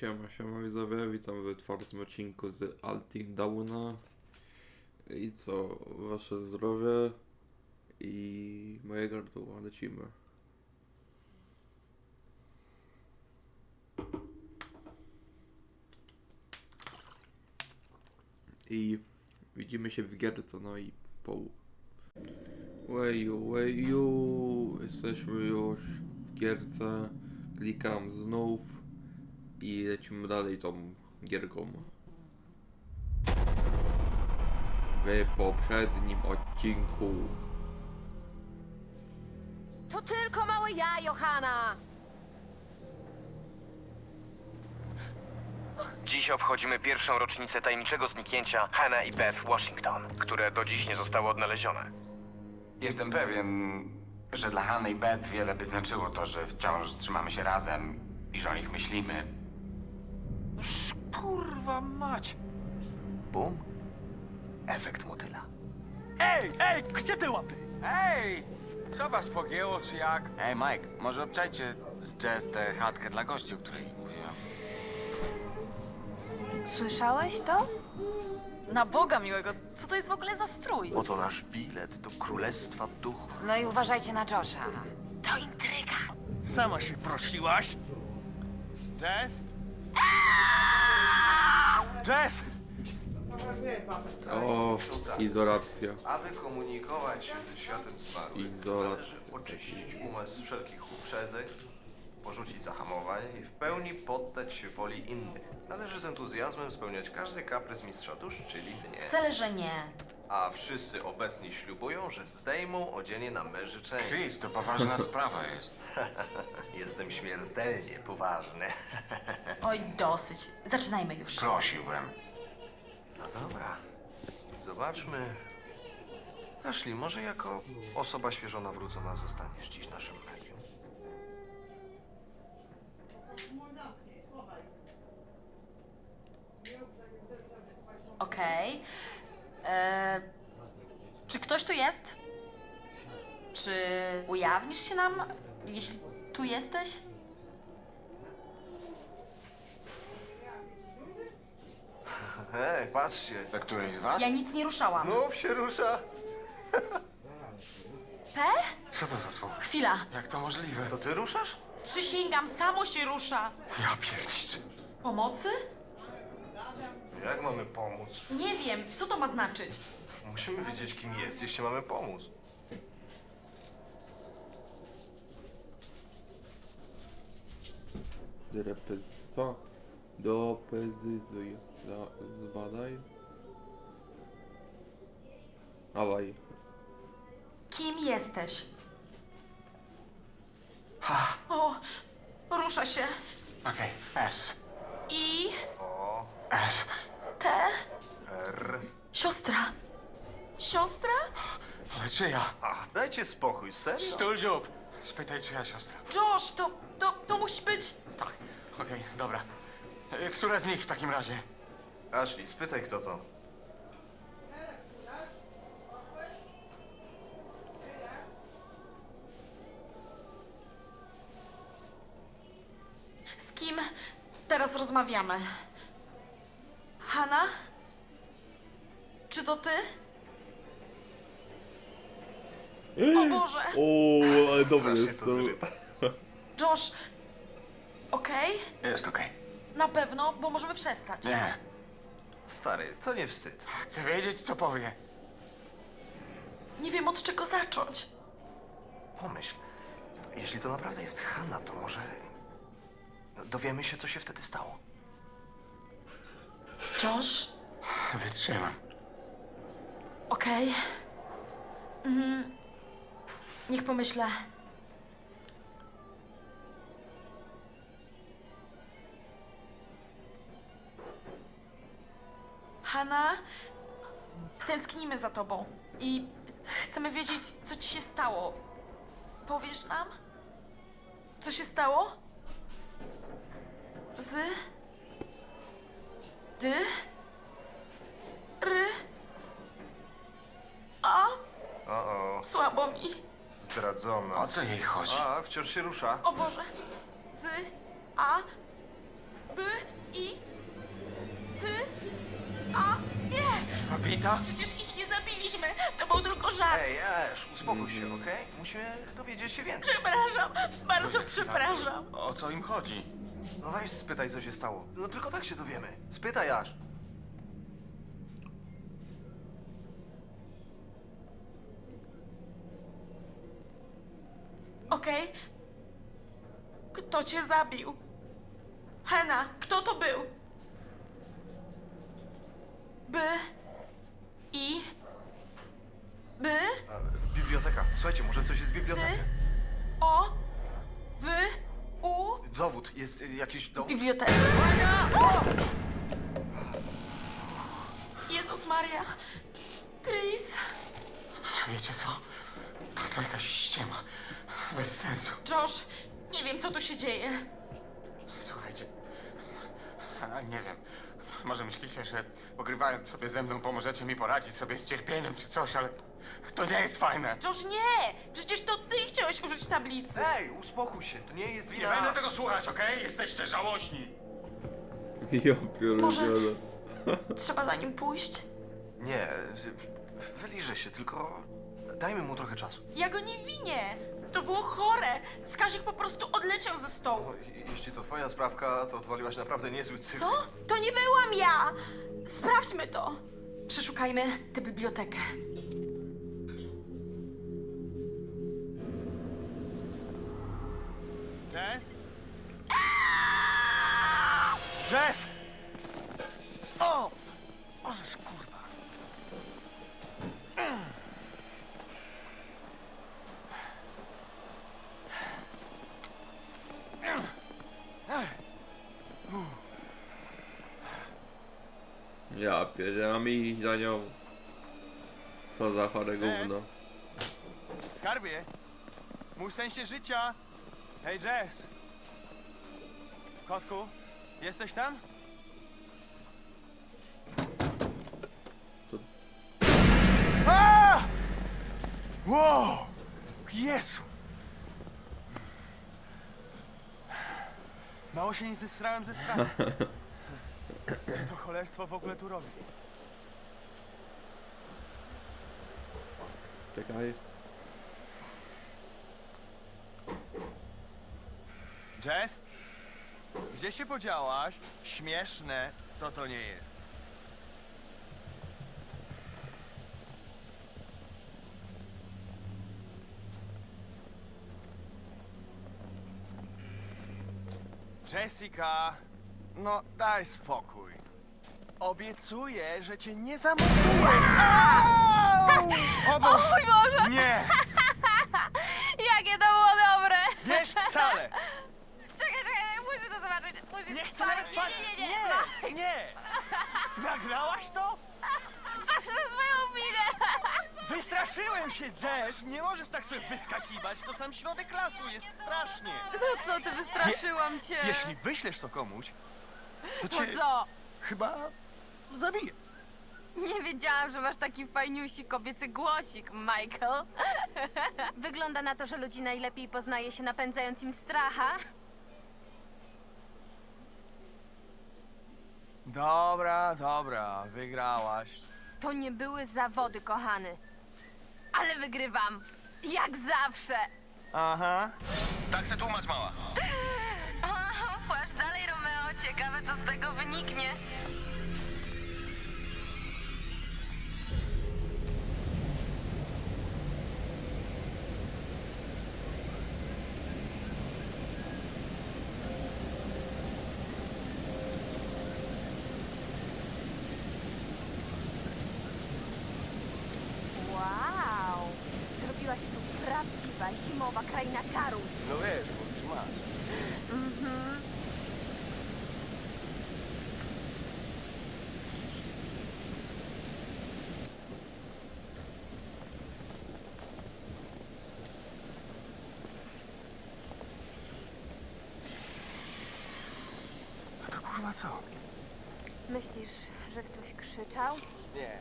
Siema, siema widzowie, witam w czwartym odcinku z Alting Downa. I co, wasze zdrowie i moje gardło, lecimy. I widzimy się w gierce, no i po. Weju, weju, jesteśmy już w gierce. Klikam znów i lecimy dalej tą gierką. W poprzednim odcinku. To tylko małe ja, Johana! Dziś obchodzimy pierwszą rocznicę tajemniczego zniknięcia Hannah i Beth Washington, które do dziś nie zostało odnalezione. Jestem pewien, że dla Hanny i Beth wiele by znaczyło to, że wciąż trzymamy się razem i że o nich myślimy. Kurwa mać! Bum. Efekt motyla. Ej, ej, gdzie te łapy? Ej! Co was pogięło, czy jak? Ej, Mike, może obczajcie z Jess tę chatkę dla gości, o której mówiłam. Słyszałeś to? Na Boga miłego, co to jest w ogóle za strój? Oto nasz bilet do Królestwa Duchów. No i uważajcie na Josha. To intryga. Sama się prosiłaś. Jess? Jess! O, izolacja. Aby komunikować się ze światem zmarłych, Izolacja. należy oczyścić umysł z wszelkich uprzedzeń, porzucić zahamowanie i w pełni poddać się woli innych. Należy z entuzjazmem spełniać każdy kaprys mistrza dusz, czyli mnie. Wcale, że nie. A wszyscy obecni ślubują, że zdejmą odzienie na me życzenie. Chris, to poważna sprawa jest. Jestem śmiertelnie poważny. Oj, dosyć. Zaczynajmy już. Prosiłbym. No dobra. Zobaczmy. Ashley, może jako osoba świeżo nawrócona zostaniesz dziś naszym medium? Okej. E, Czy ktoś tu jest? Czy ujawnisz się nam, jeśli tu jesteś? Hej, patrzcie. Do którejś z was? Ja nic nie ruszałam. Znów się rusza. P? Co to za słowo? Chwila. Jak to możliwe? To ty ruszasz? Przysięgam, samo się rusza. Ja pierdzisz. Pomocy? Jak mamy pomóc? Nie wiem, co to ma znaczyć. Musimy wiedzieć, kim jest, jeśli mamy pomóc. Drepy... Co? Dopezyzuj. Da- Zbadaj. Dawaj. Kim jesteś? O, rusza się. Okej, S. I... O, S. T? R. Siostra. Siostra? Ale czyja? Ach, dajcie spokój, serio? Stul dziób. Spytaj, czyja siostra. Josh, to, to, to musi być... Tak, okej, dobra. E, Która z nich w takim razie? Ashley, spytaj, kto to. Z kim teraz rozmawiamy? Hanna? Czy to ty? O Boże! O, ale Strasznie jest to to. Josh, okej? Jest okej. Na pewno, bo możemy przestać. Nie. Stary, to nie wstyd. Chcę wiedzieć, co powie. Nie wiem od czego zacząć. Pomyśl, jeśli to naprawdę jest Hanna, to może dowiemy się, co się wtedy stało. Josh, Wytrzymam. okej. Mhm. Niech pomyślę. Hanna, tęsknimy za tobą i chcemy wiedzieć, co ci się stało. Powiesz nam? Co się stało? Z... Dy... Ry... A... Słabo mi. Zdradzona. O co jej chodzi? A, wciąż się rusza. O Boże! Z, a, by, i, ty, a, nie! Zabita? Przecież ich nie zabiliśmy! To był tylko żart! Ej, Ash, uspokój się, okej? Musimy dowiedzieć się więcej. Przepraszam! Bardzo tak. przepraszam! O co im chodzi? No weź spytaj, co się stało. No tylko tak się dowiemy. Spytaj, Ash. Okej? Kto cię zabił? Hena, kto to był? By... I... By... A, biblioteka. Słuchajcie, może coś jest w bibliotece. O... Wy... U... Dowód. Jest y, jakiś W dowód? bibliotece. Jezus Maria. Chris. Wiecie co? To, to jakaś ściema. Bez sensu. Josh. Nie wiem, co tu się dzieje. Słuchajcie, a, nie wiem. Może myślicie, że pogrywając sobie ze mną pomożecie mi poradzić sobie z cierpieniem czy coś, ale to nie jest fajne. Josh, nie! Przecież to ty chciałeś użyć tablicy. Ej, uspokój się. To nie jest Nie wina... będę tego słuchać, okej? Jesteście żałośni. Ja Może- pierdzielę. Trzeba za nim pójść. Nie, wyliżę się, tylko dajmy mu trochę czasu. Ja go nie winię. To było chore. Wskaźnik po prostu odleciał ze stołu. No, i- jeśli to twoja sprawka, to odwaliłaś naprawdę niezły cyrk. Co? To nie byłam ja! Sprawdźmy to. Przeszukajmy tę bibliotekę. Jess? Jess! Za nią. Co za chore gówno. Skarbie! Mój sensie życia! Hej, Jess! Kotku, jesteś tam? To- A! Wow! Jezu! Mało się nie zestrałem ze strachu. Co to cholerstwo w ogóle tu robi? Czekaj. Jess? Gdzie się podziałaś? Śmieszne to to nie jest. Jessica, no daj spokój. Obiecuję, że cię nie zamorduję. O Boże! Mój Boże! Nie! Jakie to było dobre! Wiesz wcale! Czekaj, czekaj, muszę to zobaczyć. Muszę Nie chcę nawet patrzeć! Nie, nie, nie, nie. Nie! nie. Nagrałaś to? Patrz na swoją minę! Wystraszyłem się, Jess! Nie możesz tak sobie wyskakiwać, to sam środek lasu, jest strasznie! No co ty, wystraszyłam cię. Jeśli wyślesz to komuś, to Po cię co? chyba zabiję. Nie wiedziałam, że masz taki fajniusi kobiecy głosik, Michael. Wygląda na to, że ludzi najlepiej poznaje się napędzając im stracha. Dobra, dobra, wygrałaś. To nie były zawody, kochany. Ale wygrywam. Jak zawsze. Aha. Tak se tłumacz, mała. O, płacz dalej, Romeo. Ciekawe, co z tego wyniknie. Wow! Zrobiła się tu prawdziwa zimowa kraina czarów. No wiesz, bo już masz. Mhm. Co? Myślisz, że ktoś krzyczał? Nie.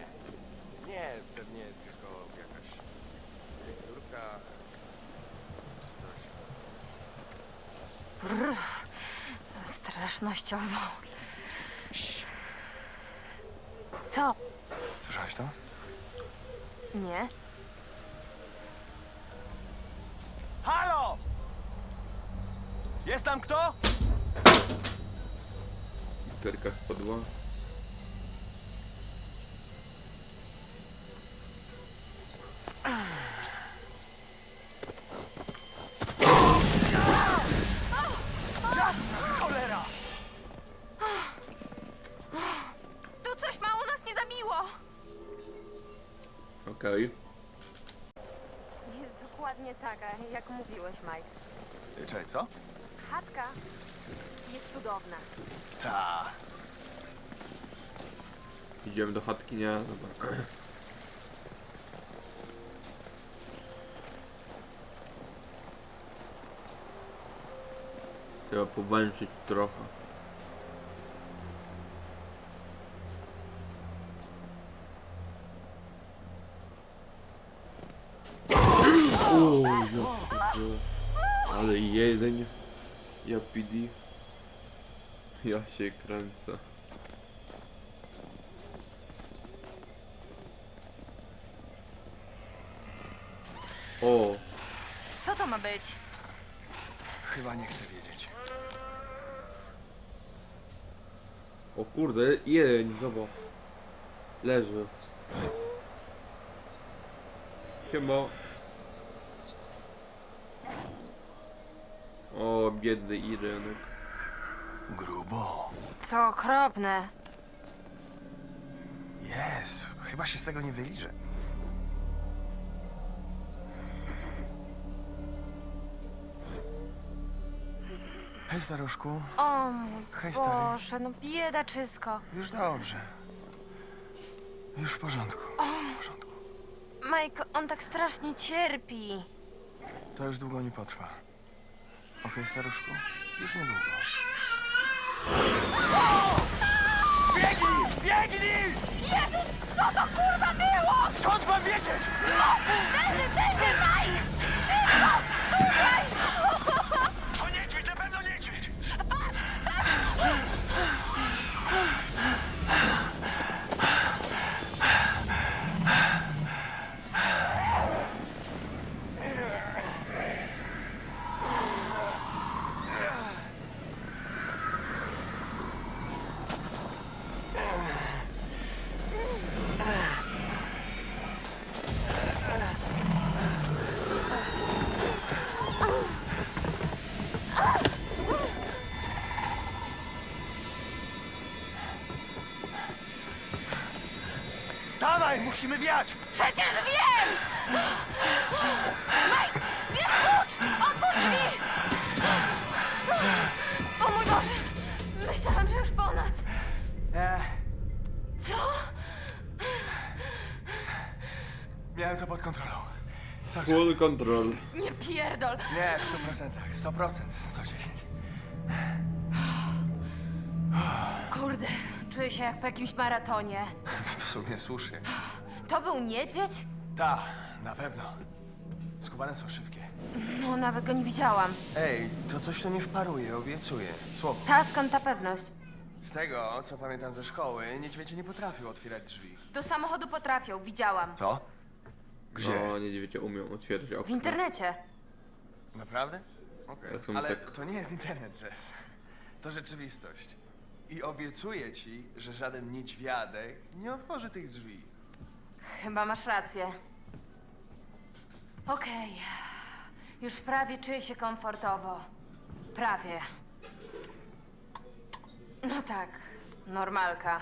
Nie, pewnie tylko jakaś wiewiórka czy coś. Brrr, strasznościowo. Co? Słyszałeś to? Nie. Halo! Jest tam kto? Literka spadła. Tu coś mało nas nie zabiło! Okej. Jest dokładnie taka, jak mówiłeś, Mike. Czekaj, co? Chatka jest cudowna. Ta. Idziemy do chatki, nie? Dobra. Trzeba powężyć trochę. Pierdzielę. Ale jeden. Ja PD. Ja się kręcę. Chyba nie chcę wiedzieć. o kurde, jeden, zobacz. Leży. Siema. O, biedny Irenek. Grubo. Co okropne. Jest. Chyba się z tego nie wyliżę. Hej, staruszku. O mój Hej, stary. Boże, no biedaczysko. Już dobrze. Już w porządku. W porządku. Mike, on tak strasznie cierpi. To już długo nie potrwa. Okej, staruszku? Już niedługo. Biegnij! Biegnij! Jezu, co to kurwa było? Skąd mam wiedzieć? Tędy, tędy, Mike! Szybko! Tutaj! Musimy wiać! Przecież wiem! Mike, bierz klucz! Otwórz drzwi! O mój Boże! Myślałam, że już po nas. E, Co? miałem to pod kontrolą. Cały czas. Full control. Nie pierdol. Nie, w 100%, 100%, 110. Kurde, czuję się jak po jakimś maratonie. W sumie słusznie. To był niedźwiedź? Ta, na pewno. Skubane są szybkie. No, nawet go nie widziałam. Ej, to coś tu nie wparuje, obiecuję. Słowo. Ta, skąd ta pewność? Z tego, co pamiętam ze szkoły, niedźwiedzie nie potrafił otwierać drzwi. Do samochodu potrafią, widziałam. Co? Gdzie? No, niedźwiedzie umią otwierać okno. W internecie. Naprawdę? Okej. Są Ale tak- to nie jest internet, Jess. To rzeczywistość. I obiecuję ci, że żaden niedźwiadek nie otworzy tych drzwi. Chyba masz rację. Okej. Już prawie czuję się komfortowo. Prawie. No tak, normalka.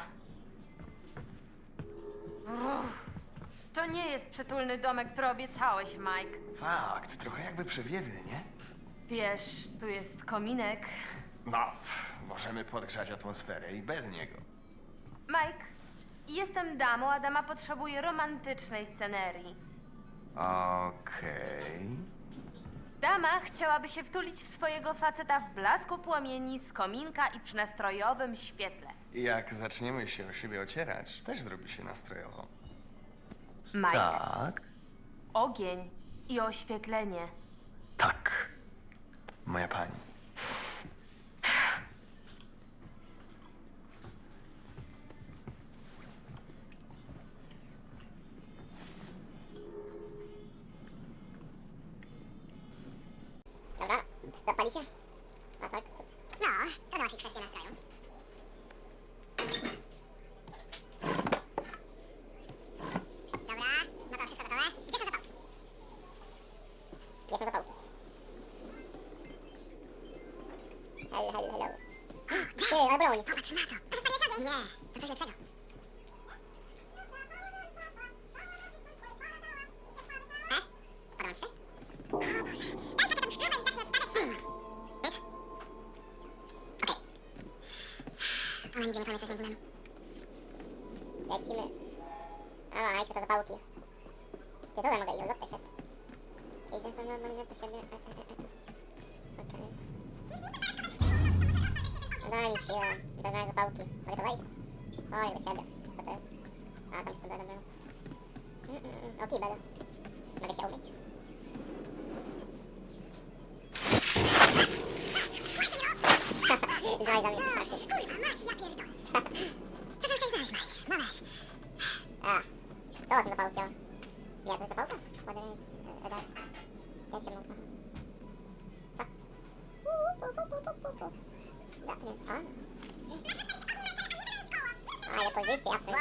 Uff, to nie jest przytulny domek, który obiecałeś, Mike. Fakt, trochę jakby przewiewy, nie? Wiesz, tu jest kominek. No, możemy podgrzać atmosferę i bez niego. Mike, jestem damą, a dama potrzebuje romantycznej scenerii. Okej. Dama chciałaby się wtulić w swojego faceta w blasku płomieni z kominka i przy nastrojowym świetle. Jak zaczniemy się o siebie ocierać, też zrobi się nastrojowo. Mike, Tak? ogień i oświetlenie. Tak. Moja pani. А, кто на пауке? Я тут паука? Подожди, да. Я чему? Так. Да, блин, а? А, я тут здесь, я тут.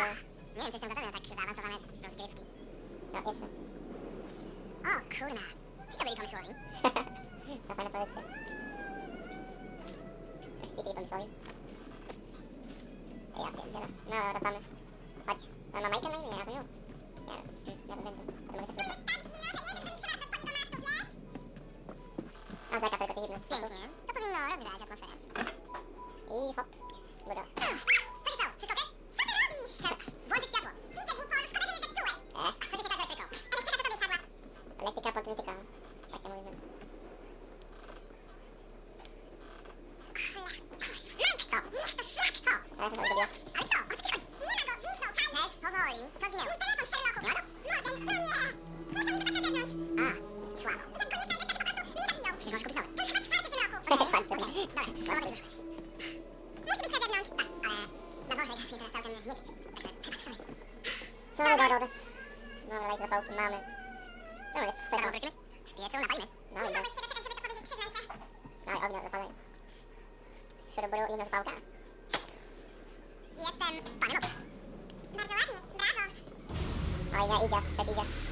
Не, сейчас я готовлю так зааvanсованные разгревки. Да, еще. О, круто. Чего были помысловы? Да, понятно, подожди. Чего были помысловы? Я, блин, да. Ну, ротаны. Chodź. No, ma majkę na imię, ja wiem. Ja, ja będę... To będę tak No, rzeka sobie go dziwny. Pięknie. Hop. Bardzo ładnie, brawo. Oj, ja idzie, też idzie.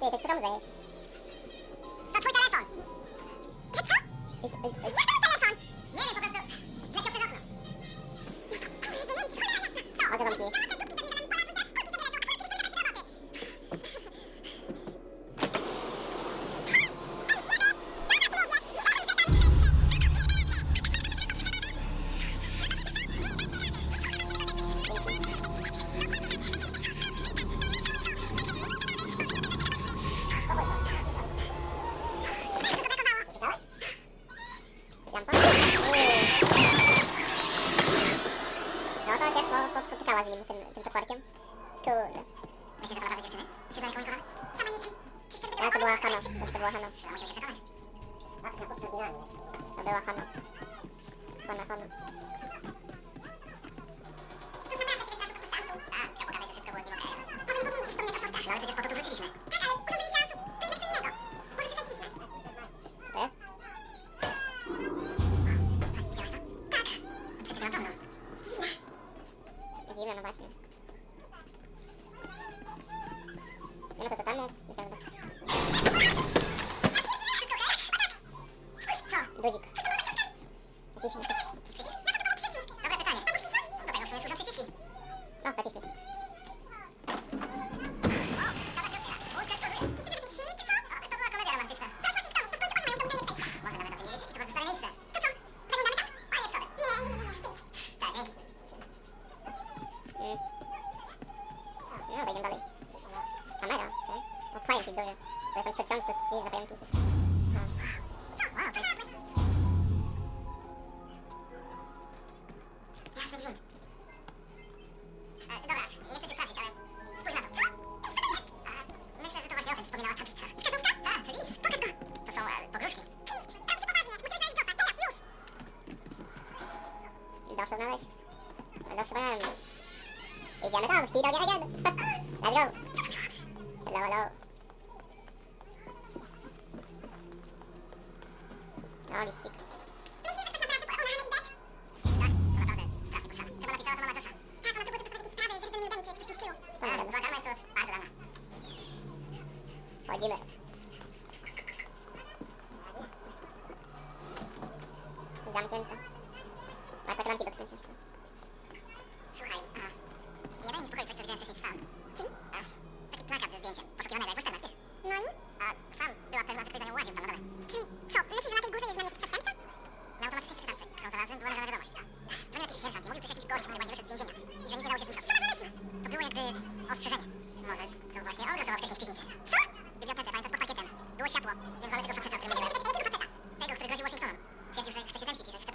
네, 저 수감자예요. 저돌 됐어? się zarekomendowała? Sama nie wiem. Czy chcesz być no, A to była Hanna, to była Hanna. Musimy się przekonać. Matka, chłopcze, oryginalnie. To była Hanna. Hanna, Hanna. To już naprawdę się wystraszył pod dystansu. A, chciał pokazać, że wszystko było z nim okej. Może nie powinniśmy wspominać o szóstkach, no ale przecież po to tu wróciliśmy. แล้วแล้วเอาดิสติก strzeżenia. Może to właśnie on losował wcześniej w piwnicy. Co? W bibliotece, pamiętasz, pod pakietem. Było światło, więc mamy tego faceta, który... Jakiego faceta? Tego, który groził Waszyngtonem. Twierdził, że chce się zemścić, że chce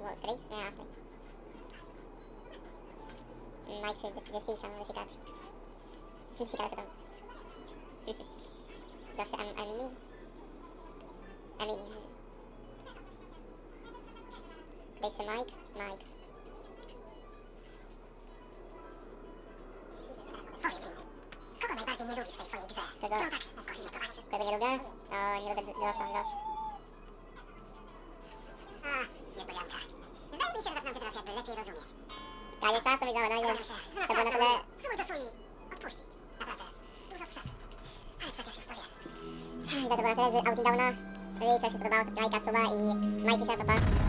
Grace? Nie, Ashley. Mike czy Jessica, no Jessica. Jessica czy tam. Zawsze Am Amini. Amini. Grace czy Mike? Mike. Powiedz mi, kogo najbardziej nie lubisz w tej swojej grze? Kogo? Którą tak ukochanie prowadzisz? Kogo nie lubię? O, nie lubię Josha, Josh. lepiej rozumieć. Ja nie czas to widzę, nagle Obawiam się, że nas trzeba czas na tyle... zrobić. Spróbuj to Sui odpuścić. Naprawdę. Dużo przeszedł. Ale przecież już to wiesz. Ej, To było na tyle z Audi Downa. Jeżeli coś się podobało, zostawcie lajka, suba i majcie się, pa pa.